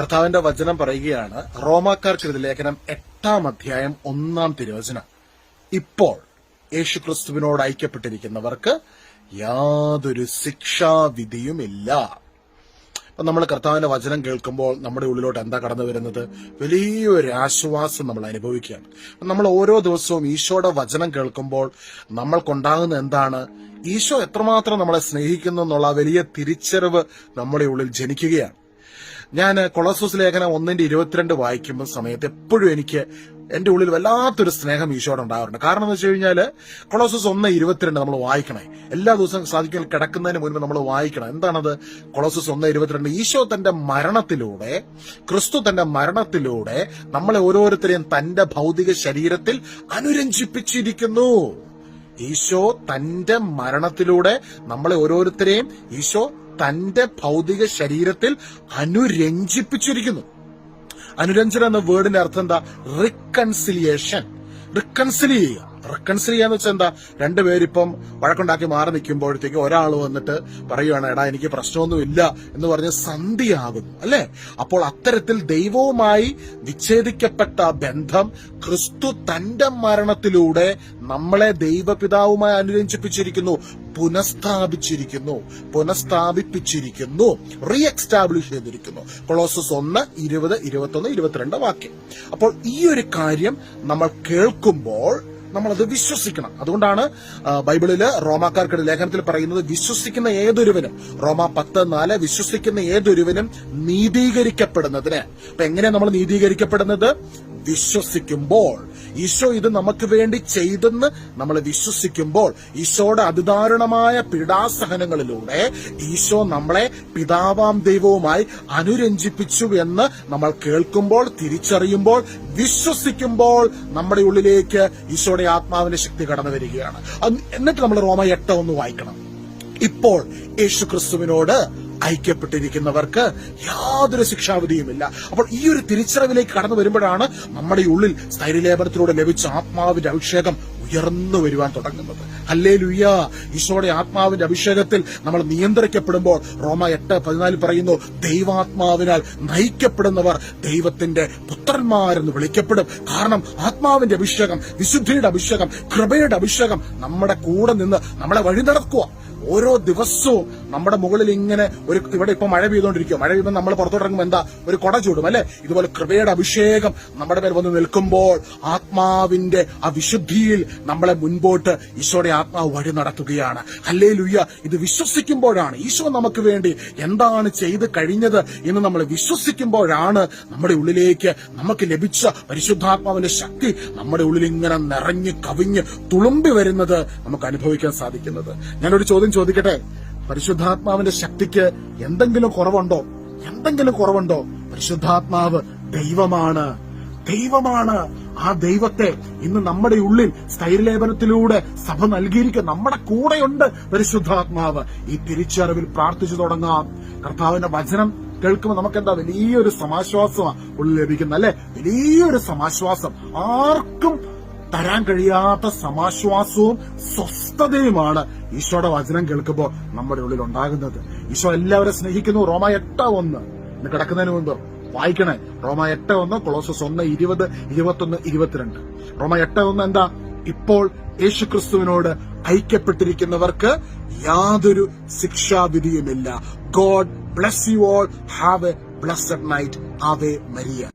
കർത്താവിന്റെ വചനം പറയുകയാണ് റോമാക്കാർക്കെഴുതിയ ലേഖനം എട്ടാം അധ്യായം ഒന്നാം തിരുവചനം. ഇപ്പോൾ യേശുക്രിസ്തുവിനോട് ഐക്യപ്പെട്ടിരിക്കുന്നവർക്ക് യാതൊരു ശിക്ഷാവിധിയുമില്ല. അപ്പൊ നമ്മൾ കർത്താവിന്റെ വചനം കേൾക്കുമ്പോൾ നമ്മുടെ ഉള്ളിലോട്ട് എന്താ കടന്നു വരുന്നത്? വലിയൊരു ആശ്വാസം നമ്മൾ അനുഭവിക്കുകയാണ്. നമ്മൾ ഓരോ ദിവസവും ഈശോയുടെ വചനം കേൾക്കുമ്പോൾ നമ്മൾക്കുണ്ടാകുന്ന എന്താണ്? ഈശോ എത്രമാത്രം നമ്മളെ സ്നേഹിക്കുന്നു എന്നുള്ള വലിയ തിരിച്ചറിവ് നമ്മുടെ ഉള്ളിൽ ജനിക്കുകയാണ്. ഞാൻ കൊളോസോസ് ലേഖനം ഒന്നിന്റെ ഇരുപത്തിരണ്ട് വായിക്കുമ്പോൾ സമയത്ത് എപ്പോഴും എനിക്ക് എന്റെ ഉള്ളിൽ വല്ലാത്തൊരു സ്നേഹം ഈശോട് ഉണ്ടാവാറുണ്ട്. കാരണം എന്ന് വെച്ച് കഴിഞ്ഞാൽ കൊളോസസ് ഒന്ന് ഇരുപത്തിരണ്ട് നമ്മൾ വായിക്കണേ. എല്ലാ ദിവസവും സാധിക്കൽ കിടക്കുന്നതിന് മുൻപ് നമ്മൾ വായിക്കണം. എന്താണത്? കൊളോസസ് ഒന്ന് ഇരുപത്തിരണ്ട്. ഈശോ തന്റെ മരണത്തിലൂടെ ക്രിസ്തു തന്റെ മരണത്തിലൂടെ നമ്മളെ ഓരോരുത്തരെയും തന്റെ ഭൗതിക ശരീരത്തിൽ അനുരഞ്ജിപ്പിച്ചിരിക്കുന്നു. ഈശോ തന്റെ മരണത്തിലൂടെ നമ്മളെ ഓരോരുത്തരെയും ഈശോ തന്റെ ഭൗതിക ശരീരത്തിൽ അനുരഞ്ജിപ്പിച്ചിരിക്കുന്നു. അനുരഞ്ജനം എന്ന വേർഡിന്റെ അർത്ഥം എന്താ? റിക്കൺസിലിയേഷൻ റിക്കൺസിലി ചെയ്യുക. റിക്കൺസിലി ചെയ്യാന്ന് വെച്ചാൽ എന്താ? രണ്ടുപേരിപ്പം വഴക്കുണ്ടാക്കി മാറി നിൽക്കുമ്പോഴത്തേക്ക് ഒരാൾ വന്നിട്ട് പറയുകയാണ് എടാ എനിക്ക് പ്രശ്നമൊന്നുമില്ല എന്ന് പറഞ്ഞ് സന്ധിയാകുന്നു അല്ലെ? അപ്പോൾ അത്തരത്തിൽ ദൈവവുമായി വിച്ഛേദിക്കപ്പെട്ട ബന്ധം ക്രിസ്തു തന്റെ മരണത്തിലൂടെ നമ്മളെ ദൈവപിതാവുമായി അനുരഞ്ജിപ്പിച്ചിരിക്കുന്നു പുനഃസ്ഥാപിച്ചിരിക്കുന്നു പുനഃസ്ഥാപിപ്പിച്ചിരിക്കുന്നു റീ എക്സ്റ്റാബ്ലിഷ് ചെയ്തിരിക്കുന്നു. കൊളോസസ് ഒന്ന് ഇരുപത് ഇരുപത്തൊന്ന് ഇരുപത്തിരണ്ട് വാക്യം. അപ്പോൾ ഈ ഒരു കാര്യം നമ്മൾ കേൾക്കുമ്പോൾ നമ്മളത് വിശ്വസിക്കണം. അതുകൊണ്ടാണ് ബൈബിളിൽ റോമാക്കാർക്കിടെ ലേഖനത്തിൽ പറയുന്നത് വിശ്വസിക്കുന്ന ഏതൊരുവനും റോമ പത്ത് നാല് വിശ്വസിക്കുന്ന ഏതൊരുവനും നീതീകരിക്കപ്പെടുന്നതിന്. അപ്പൊ എങ്ങനെയാ നമ്മൾ നീതീകരിക്കപ്പെടുന്നത്? വിശ്വസിക്കുമ്പോൾ. ഈശോ ഇത് നമുക്ക് വേണ്ടി ചെയ്തെന്ന് നമ്മൾ വിശ്വസിക്കുമ്പോൾ ഈശോയുടെ അതിദാരുണമായ പീഡാസഹനങ്ങളിലൂടെ ഈശോ നമ്മളെ പിതാവാം ദൈവവുമായി അനുരഞ്ജിപ്പിച്ചു എന്ന് നമ്മൾ കേൾക്കുമ്പോൾ തിരിച്ചറിയുമ്പോൾ വിശ്വസിക്കുമ്പോൾ നമ്മുടെ ഉള്ളിലേക്ക് ഈശോയുടെ ആത്മാവിന്റെ ശക്തി കടന്നു വരികയാണ്. എന്നിട്ട് നമ്മൾ റോമ എട്ട് ഒന്ന് വായിക്കണം. ഇപ്പോൾ യേശു ക്രിസ്തുവിനോട് ഐക്യപ്പെട്ടിരിക്കുന്നവർക്ക് യാതൊരു ശിക്ഷാവിധിയുമില്ല. അപ്പോൾ ഈ ഒരു തിരിച്ചറിവിലേക്ക് കടന്നു വരുമ്പോഴാണ് നമ്മുടെ ഉള്ളിൽ സ്ഥൈര്യലേപനത്തിലൂടെ ലഭിച്ച ആത്മാവിന്റെ അഭിഷേകം ഉയർന്നു വരുവാൻ തുടങ്ങുന്നത്. അല്ലേ ലുയ്യ ഈശോയുടെ ആത്മാവിന്റെ അഭിഷേകത്തിൽ നമ്മൾ നിയന്ത്രിക്കപ്പെടുമ്പോൾ റോമ എട്ട് പതിനാലിൽ പറയുന്നു ദൈവാത്മാവിനാൽ നയിക്കപ്പെടുന്നവർ ദൈവത്തിന്റെ പുത്രന്മാരെന്ന് വിളിക്കപ്പെടും. കാരണം ആത്മാവിന്റെ അഭിഷേകം വിശുദ്ധിയുടെ അഭിഷേകം കൃപയുടെ അഭിഷേകം നമ്മുടെ കൂടെ നിന്ന് നമ്മളെ വഴി നടക്കുക. ഓരോ ദിവസവും നമ്മുടെ മുകളിൽ ഇങ്ങനെ ഒരു ഇവിടെ ഇപ്പൊ മഴ പെയ്തുകൊണ്ടിരിക്കുക. മഴ പെയ്യുമ്പോൾ നമ്മൾ പുറത്തോട്ടിറങ്ങുമ്പോൾ എന്താ? ഒരു കൊട ചൂടും അല്ലെ? ഇതുപോലെ കൃപയുടെ അഭിഷേകം നമ്മുടെ മേൽ വന്ന് നിൽക്കുമ്പോൾ ആത്മാവിന്റെ ആ വിശുദ്ധിയിൽ നമ്മളെ മുൻപോട്ട് ഈശോയുടെ ആത്മാവ് വഴി നടത്തുകയാണ്. അല്ലേ ലുയ്യ ഇത് വിശ്വസിക്കുമ്പോഴാണ്. ഈശോ നമുക്ക് വേണ്ടി എന്താണ് ചെയ്ത് കഴിഞ്ഞത് എന്ന് നമ്മൾ വിശ്വസിക്കുമ്പോഴാണ് നമ്മുടെ ഉള്ളിലേക്ക് നമുക്ക് ലഭിച്ച പരിശുദ്ധാത്മാവിന്റെ ശക്തി നമ്മുടെ ഉള്ളിൽ ഇങ്ങനെ നിറഞ്ഞ് കവിഞ്ഞ് തുളുമ്പി വരുന്നത് നമുക്ക് അനുഭവിക്കാൻ സാധിക്കുന്നത്. ഞാനൊരു ചോദ്യം ചോദിക്കട്ടെ? പരിശുദ്ധാത്മാവിന്റെ ശക്തിക്ക് എന്തെങ്കിലും കുറവുണ്ടോ? എന്തെങ്കിലും കുറവുണ്ടോ? പരിശുദ്ധാത്മാവ് ദൈവമാണ്. ദൈവമാണ് ആ ദൈവത്തെ ഇന്ന് നമ്മുടെ ഉള്ളിൽ സ്ഥൈര്യലേപനത്തിലൂടെ സഭ നൽകിയിരിക്കുക നമ്മുടെ കൂടെയുണ്ട് പരിശുദ്ധാത്മാവ്. ഈ തിരിച്ചറിവിൽ പ്രാർത്ഥിച്ചു തുടങ്ങാം. കർത്താവിന്റെ വചനം കേൾക്കുമ്പോൾ നമുക്ക് എന്താ വലിയൊരു സമാശ്വാസമാണ് ഉള്ളിൽ ലഭിക്കുന്നത് അല്ലെ? വലിയൊരു സമാശ്വാസം. ആർക്കും തരാൻ കഴിയാത്ത സമാശ്വാസവും സ്വസ്ഥതയുമാണ് ഈശോയുടെ വചനം കേൾക്കുമ്പോൾ നമ്മുടെ ഉള്ളിൽ ഉണ്ടാകുന്നത്. ഈശോ എല്ലാവരും സ്നേഹിക്കുന്നു. റോമ എട്ട ഒന്ന്. കിടക്കുന്നതിന് മുമ്പ് വായിക്കണേ. റോമ എട്ട് ഒന്ന് കൊളോസസ് ഒന്ന് ഇരുപത് ഇരുപത്തൊന്ന് ഇരുപത്തിരണ്ട്. റോമ എട്ട് ഒന്ന് എന്താ? ഇപ്പോൾ യേശുക്രിസ്തുവിനോട് ഐക്യപ്പെട്ടിരിക്കുന്നവർക്ക് യാതൊരു ശിക്ഷാവിധിയുമില്ല. God bless you all have a blessed night Ave Maria